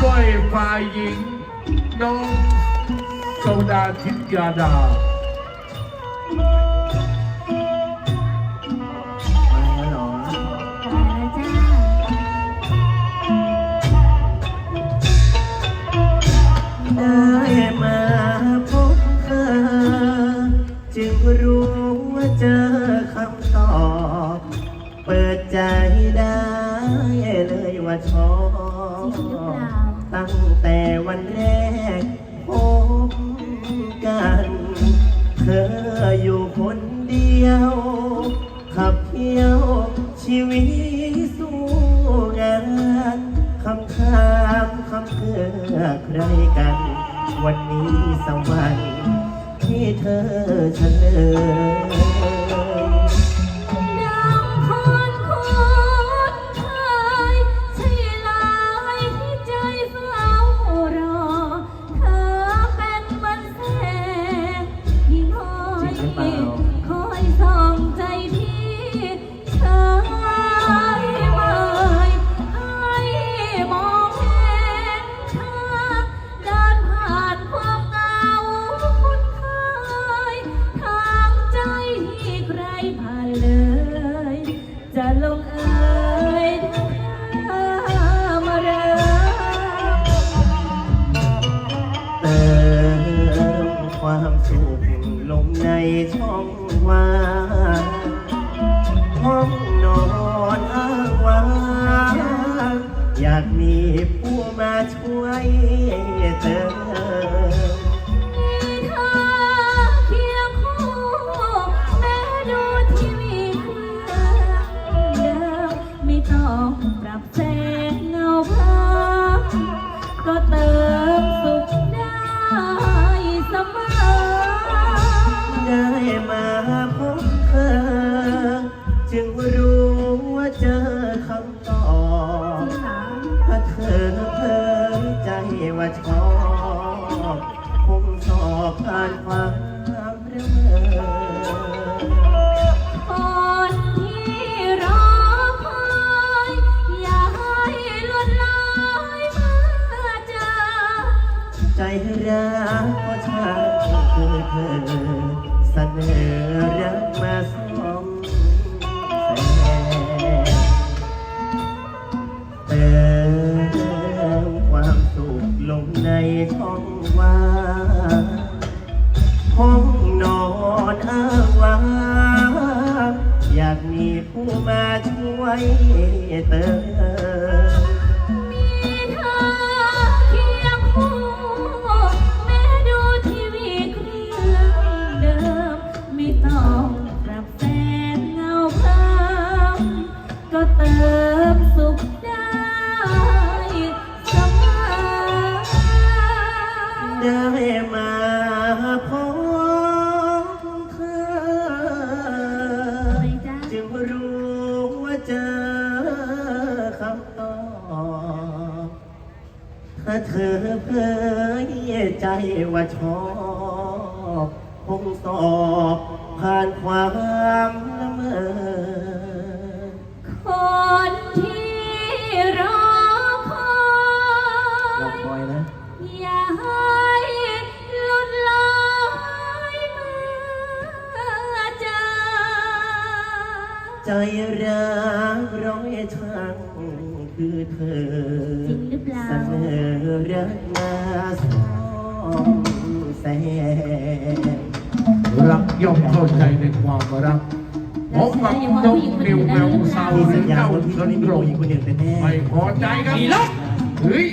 ด้วยฝ่ายหญิง น้องโซดาทิตยาดามาแล้วเหรอมาได้มาพบเธอจึงรู้ว่าจอคำตอบเปิดใจได้เลยว่าชอบ จริงหรือเปล่า ตั้งแต่วันแรกพบกัน เธออยู่คนเดียว ขับเที่ยวชีวิตสู้งานคำถามคำเกือใครกัน วันนี้สวรรค์ที่เธอเฉลย ความสุขลงในช่องว่างห้องนอนอ้างว้างอยากมีผู้มาช่วยเติม ว่าชอบคงสอบผ่านความระเมอคนที่รอคอยอย่าให้ลวนลายเมื่อเจอ ใจรักก็ช่างคือเธอเสนอรักมาส ว่างห้องนอนอ้างว้างอยากมีผู้มาช่วยเติมมีเธอเคียงคู่แม้ดูทีวีเครื่องเดิม ไม่ต้องปรับแสงเงาเพิ่มก็เติมสุขได้ ถ้าเธอเผยใจว่าชอบคงสอบผ่านความละเมอ คนที่รอคอรอยคอยนะ อย่าให้หลุดลอยมื่อเจอใจรักร้อยช่างคือเธอ จริงหรือเปล่าสนอ รักมาสองแสนรักย่อมเข้าใจในความรักพบกับน้องนิวแววสาวมีหรืสัอญญาเจ้าว่าพี่ชเขานได้มีโรผู้งหญิงคนหนึ่งแน่ๆไม่พอใจกันอีล็อกเฮ้ย